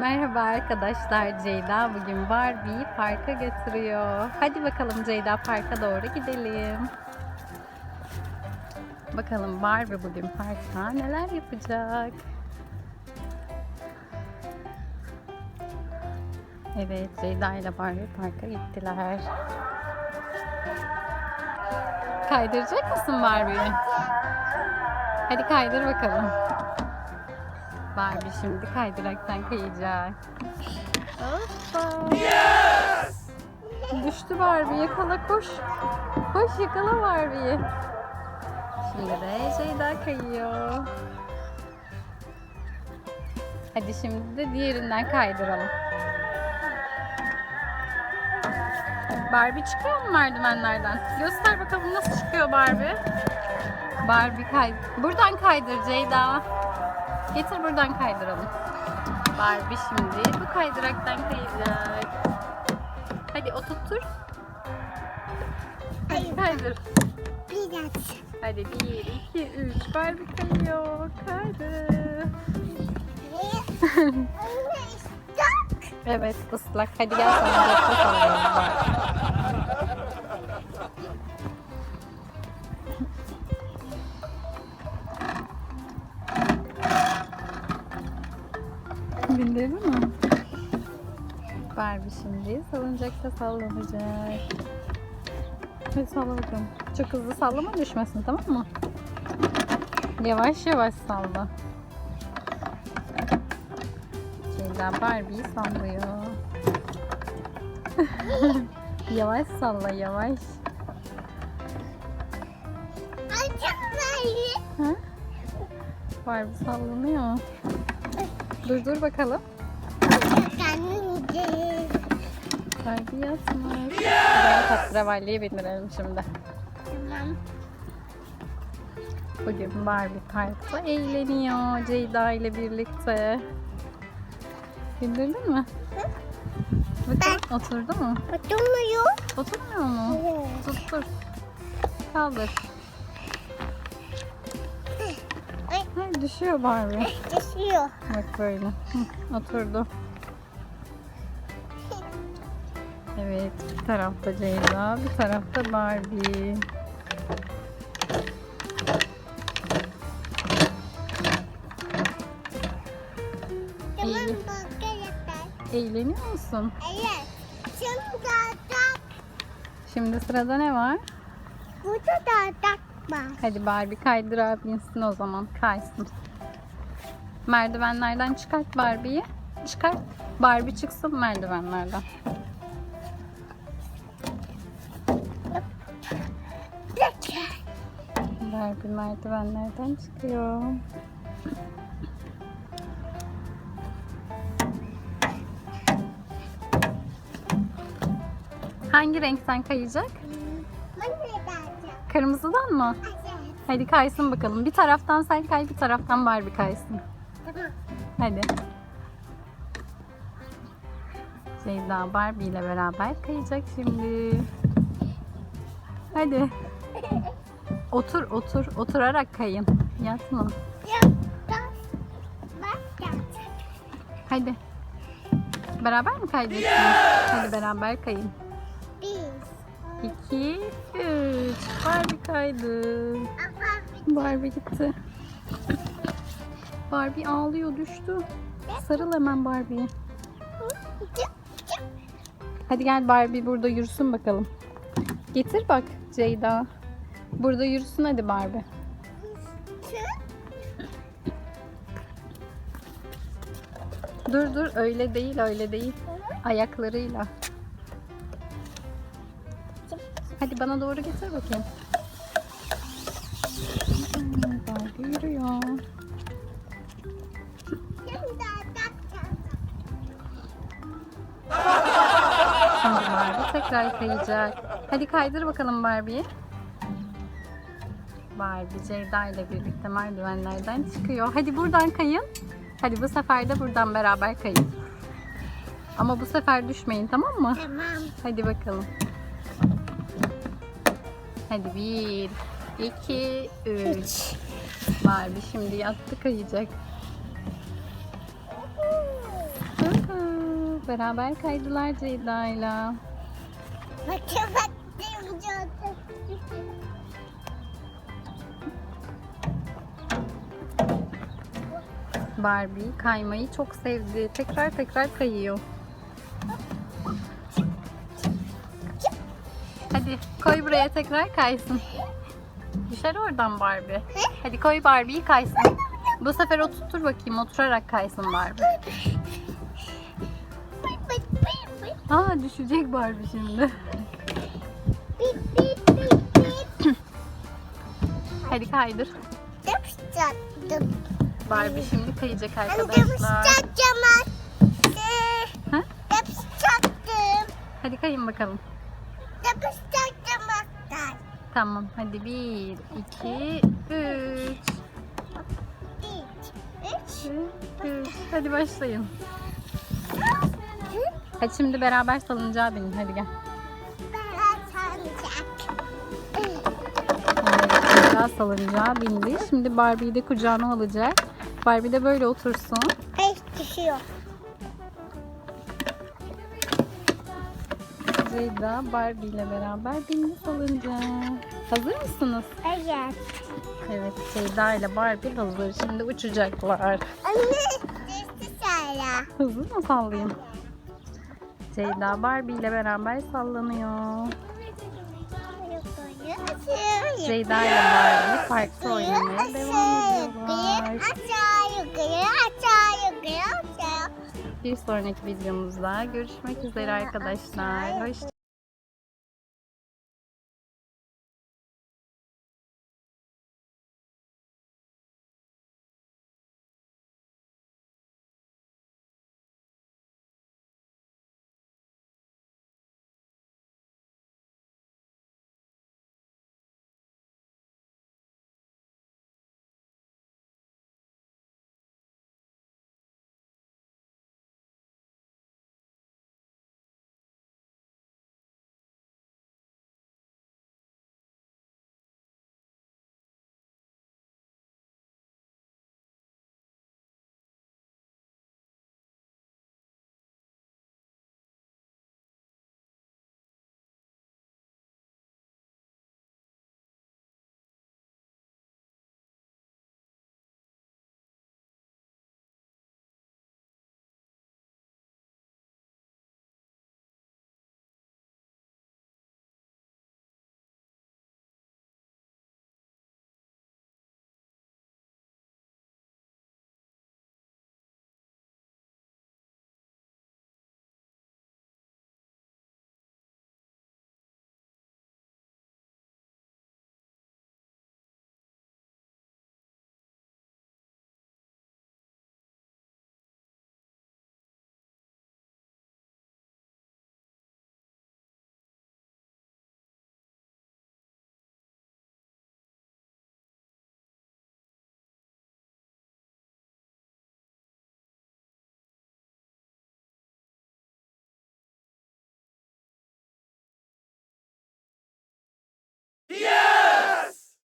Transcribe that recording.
Merhaba arkadaşlar. Ceyda bugün Barbie'yi parka götürüyor. Hadi bakalım Ceyda parka doğru gidelim. Bakalım Barbie bugün parkta neler yapacak? Evet, Ceyda ile Barbie parka gittiler. Kaydıracak mısın Barbie'yi? Hadi kaydır bakalım. Barbie şimdi kaydıraktan kayacak. Hoppa. Düştü Barbie yakala koş. Koş yakala Barbie'yi. Şimdi de Ceyda kayıyor. Hadi şimdi de diğerinden kaydıralım. Barbie çıkıyor mu merdivenlerden? Göster bakalım nasıl çıkıyor Barbie. Barbie kay. Buradan kaydır Ceyda. Getir buradan kaydıralım. Barbie şimdi bu kaydıraktan kayacak. Hadi oturtur. Hadi kaydır. Biraz. Hadi bir, iki, üç. Barbie kayıyor. Kaydı. Anne ıslak. Evet ıslak. Hadi gel sana şimdi salıncakta sallanacak. Hadi salla bakalım. Çok hızlı sallama düşmesin tamam mı? Yavaş yavaş salla. Ceyda Barbie'yi sallıyor. yavaş salla yavaş. Ay çok güzel. Barbie sallanıyor. Dur dur bakalım. Çok. Barbie yatmış. Yes! Tatravalliye bindirelim şimdi. Tamam. Bugün Barbie parkta eğleniyor Ceyda ile birlikte. Bindirdin mi? Bakın oturdu mu? Oturmuyor. Oturmuyor mu? Tuttur. Kaldır. Ay Ay, düşüyor Barbie. düşüyor. Bak böyle. Hı, Oturdu. Evet, bir tarafta Ceyda, bir tarafta Barbie. Eğleniyor musun? Evet. Şimdi da Şimdi sırada ne var? burada da takma. Hadi Barbie kaydırağa binsin o zaman. Kaysın. Merdivenlerden çıkart Barbie'yi. Çıkart. Barbie çıksın merdivenlerden. Barbie merdivenlerden çıkıyor. Hangi renkten kayacak? Kırmızıdan mı? Hadi kaysın bakalım. Bir taraftan sen kay, bir taraftan Barbie kaysın. Tamam. Hadi. Ceyda Barbie ile beraber kayacak şimdi. Hadi. Otur, otur. Oturarak kayın. Yatma. Ya bak. Yapacak. Hadi. Beraber mi kayacaksınız? Hadi beraber kayın. Bir. İki, üç. Barbie kaydı. Barbie gitti. Barbie ağlıyor, düştü. Sarıl hemen Barbie'ye. Hadi gel Barbie burada yürüsün bakalım. Getir bak Ceyda. Burada yürüsün hadi Barbie. Dur dur öyle değil öyle değil. Ayaklarıyla. Hadi bana doğru getir bakayım. Barbie yürüyor. Barbie tekrar kayacak. Hadi kaydır bakalım Barbie'yi. Barbie Ceyda ile birlikte merdivenlerden çıkıyor. Hadi buradan kayın. Hadi bu sefer de buradan beraber kayın. Ama bu sefer düşmeyin tamam mı? Tamam. Hadi bakalım. Hadi bir, iki, üç. Barbie şimdi yattı kayacak. Beraber kaydılar Ceyda'yla. Bakın bakın Barbie kaymayı çok sevdi. Tekrar tekrar kayıyor. Hadi koy buraya tekrar kaysın. Düşer oradan Barbie. Hadi koy Barbie'yi kaysın. Bu sefer oturtur bakayım. Oturarak kaysın Barbie. Aa düşecek Barbie şimdi. Hadi kaydır. Yapıştırdım. Barbie şimdi kayacak arkadaşlar. Ha? Yapıştırdım. Hadi kayın bakalım. Yapıştıracağım hatta. Tamam hadi bir, iki, üç. Üç. Üç. Hadi başlayın. Hadi şimdi beraber salıncağa binin. Hadi gel. Biraz salıncağa bindi. Şimdi Barbie'yi de kucağına alacak. Barbie de böyle otursun. Ay düşüyor. Ceyda Barbie ile beraber bindi salıncağa. Hazır mısınız? Evet. Evet Ceyda ile Barbie hazır. Şimdi uçacaklar. Anne düştü sana. Hızlı mı sallayayım? Ceyda Barbie ile beraber sallanıyor. Ceyda ile Barbie parkta oynamaya devam ediyorlar. Aşağı yukarı aşağı yukarı aşağı. Bir sonraki videomuzda görüşmek üzere arkadaşlar. Hoşçakalın.